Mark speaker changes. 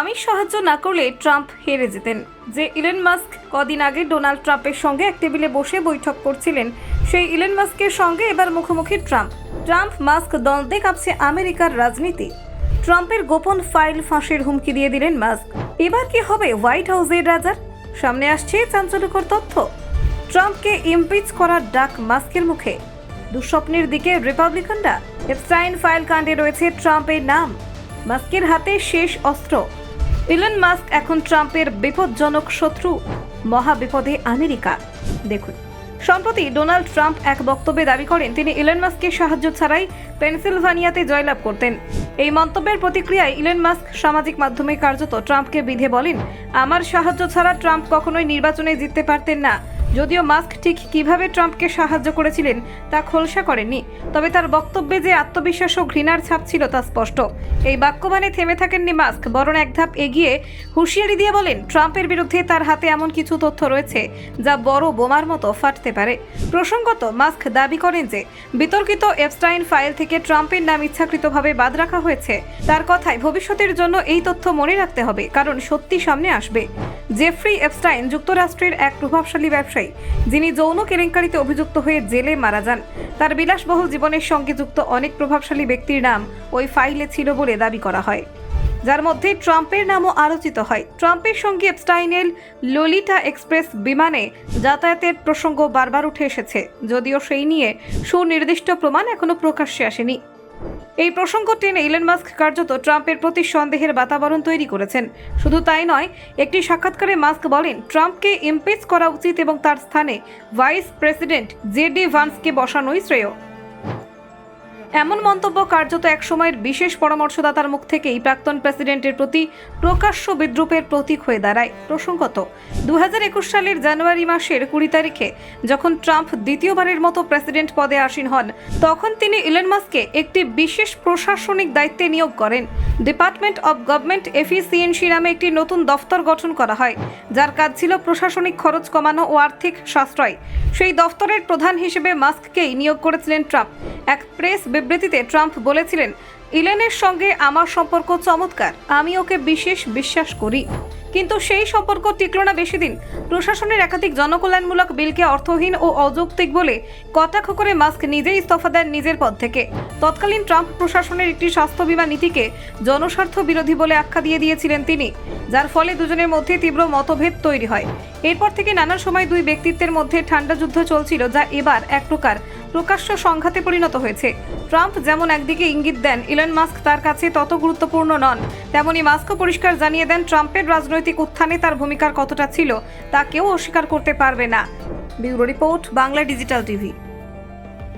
Speaker 1: আমি সাহায্য না করলে ট্রাম্প হেরে যেতেন। যে ইলন মাস্ক কদিন আগে ডোনাল্ড ট্রাম্পের সঙ্গে এক টেবিলে বসে বৈঠক করছিলেন, সেই ইলন মাস্কের সঙ্গে এবার মুখোমুখি ট্রাম্প। ট্রাম্প মাস্ক দ্বন্দ্বে কাঁপছে আমেরিকার রাজনীতি। ট্রাম্পের গোপন ফাইল ফাঁসের হুমকি দিয়ে দিলেন মাস্ক। এবার কি হবে হোয়াইট হাউসের রাজার সামনে আসছে চাঞ্চল্যকর তথ্য। ট্রাম্পকে ইমপিচ করার ডাক মাস্কের মুখে। দুঃস্বপ্নের দিকে রিপাবলিকানরা। এপস্টাইন ফাইল কাণ্ডে রয়েছে ট্রাম্পের নাম। মাস্কের হাতে শেষ অস্ত্র। ইলন মাস্ক এখন ট্রাম্পের বিপজ্জনক শত্রু, মহাবিপদে আমেরিকা। দেখুন, সম্প্রতি ডোনাল্ড ট্রাম্প এক বক্তব্যে দাবি করেন, তিনি ইলন মাস্কের সাহায্য ছাড়াই পেনসিলভানিয়াতে জয়লাভ করতেন। এই মন্তব্যের প্রতিক্রিয়ায় ইলন মাস্ক সামাজিক মাধ্যমে কার্যত ট্রাম্পকে বিধে বলেন, আমার সাহায্য ছাড়া ট্রাম্প কখনোই নির্বাচনে জিততে পারতেন না। যদিও মাস্ক ঠিক কীভাবে ট্রাম্পকে সাহায্য করেছিলেন তা খোলসা করেননি, তবে তার বক্তব্যে যে আত্মবিশ্বাস ও ঘৃণার ছাপ ছিল তা স্পষ্ট। এই বাক্যবাণে থেমে থাকেননি মাস্ক, বরং এক ধাপ এগিয়ে হুঁশিয়ারি দিয়ে বলেন, ট্রাম্পের বিরুদ্ধে তার হাতে এমন কিছু তথ্য রয়েছে যা বড় বোমার মতো ফাটতে পারে। প্রসঙ্গত, মাস্ক দাবি করেন যে, বিতর্কিত এপস্টাইন ফাইল থেকে ট্রাম্পের নাম ইচ্ছাকৃতভাবে বাদ রাখা হয়েছে। তার কথায় ভবিষ্যতের জন্য এই তথ্য মনে রাখতে হবে, কারণ সত্যি সামনে আসবে। জেফ্রি এপস্টাইন, যুক্তরাষ্ট্রের এক প্রভাবশালী ব্যবসায়ী, যিনি যৌন কেলেঙ্কারিতে অভিযুক্ত হয়ে জেলে মারা যান। তার বিলাসবহুল জীবনের সঙ্গে যুক্ত অনেক প্রভাবশালী ব্যক্তির নাম ওই ফাইলে ছিল বলে দাবি করা হয়। যার মধ্যে ট্রাম্পের নামও আলোচিত হয়। ট্রাম্পের সঙ্গে এপস্টাইনের ললিটা এক্সপ্রেস বিমানে যাতায়াতের প্রসঙ্গ বারবার উঠে এসেছে, যদিও সেই নিয়ে সুনির্দিষ্ট প্রমাণ এখনও প্রকাশ্যে আসেনি। এই প্রসঙ্গ টেনে ইলন মাস্ক কার্যত ট্রাম্পের প্রতি সন্দেহের বাতাবরণ তৈরি করেছেন। শুধু তাই নয়, একটি সাক্ষাৎকারে মাস্ক বলেন, ট্রাম্পকে ইম্পিচ করা উচিত এবং তার স্থানে ভাইস প্রেসিডেন্ট জে ডি ভান্সকে বসানোই শ্রেয়। এমন মন্তব্য কার্যত এক সময়ের বিশেষ পরামর্শদাতার মুখ থেকেই প্রাক্তন প্রেসিডেন্টের প্রতি প্রকাশ্য বিদ্রুপের প্রতীক হয়ে দাঁড়ায়। প্রসঙ্গত দু হাজার একুশ সালের জানুয়ারি মাসের কুড়ি তারিখে যখন ট্রাম্প দ্বিতীয়বারের মতো প্রেসিডেন্ট পদে আসীন হন, তখন তিনি ইলন মাস্ককে একটি বিশেষ প্রশাসনিক দায়িত্বে নিয়োগ করেন। ডিপার্টমেন্ট অব গভর্নমেন্ট এফিসিয়েন্সি নামে একটি নতুন দফতর গঠন করা হয়, যার কাজ ছিল প্রশাসনিক খরচ কমানো ও আর্থিক সাশ্রয়। সেই দফতরের প্রধান হিসেবে মাস্ককেই নিয়োগ করেছিলেন ট্রাম্প। এক প্রেস বিবৃতিতে ট্রাম্প বলেছিলেন ইলেনের সঙ্গে আমার সম্পর্ক চমৎকার। আমি ওকে বিশেষ বিশ্বাস করি। কিন্তু সেই সম্পর্ক টিকল না বেশি দিন। প্রশাসনের একাধিক জনকল্যাণমূলক বিলকে অর্থহীন ও অযৌক্তিক বলে কটাক্ষ করে মাস্ক নিজেই ইস্তফা দেন নিজের পদ থেকে। তৎকালীন ট্রাম্প প্রশাসনের একটি স্বাস্থ্য বীমা নীতিকে জনস্বার্থ বিরোধী বলে আখ্যা দিয়ে দিয়েছিলেন তিনি, যার ফলে দুজনের মধ্যে তীব্র মতভেদ তৈরি হয়। এরপর থেকে নানা সময় দুই ব্যক্তিত্বের মধ্যে ঠান্ডা যুদ্ধ চলছিল, যা এবার এক প্রকার প্রকাশ্য সংঘাতে পরিণত হয়েছে। ট্রাম্প যেমন একদিকে ইঙ্গিত দেন, ইলন মাস্ক তার কাছে তত গুরুত্বপূর্ণ নন, তেমনি মাস্কও পরিষ্কার জানিয়ে দেন, ট্রাম্পের রাজনৈতিক উত্থানে তার ভূমিকার কতটা ছিল তা কেউ অস্বীকার করতে পারবে না। Bureau report, Bangla digital TV.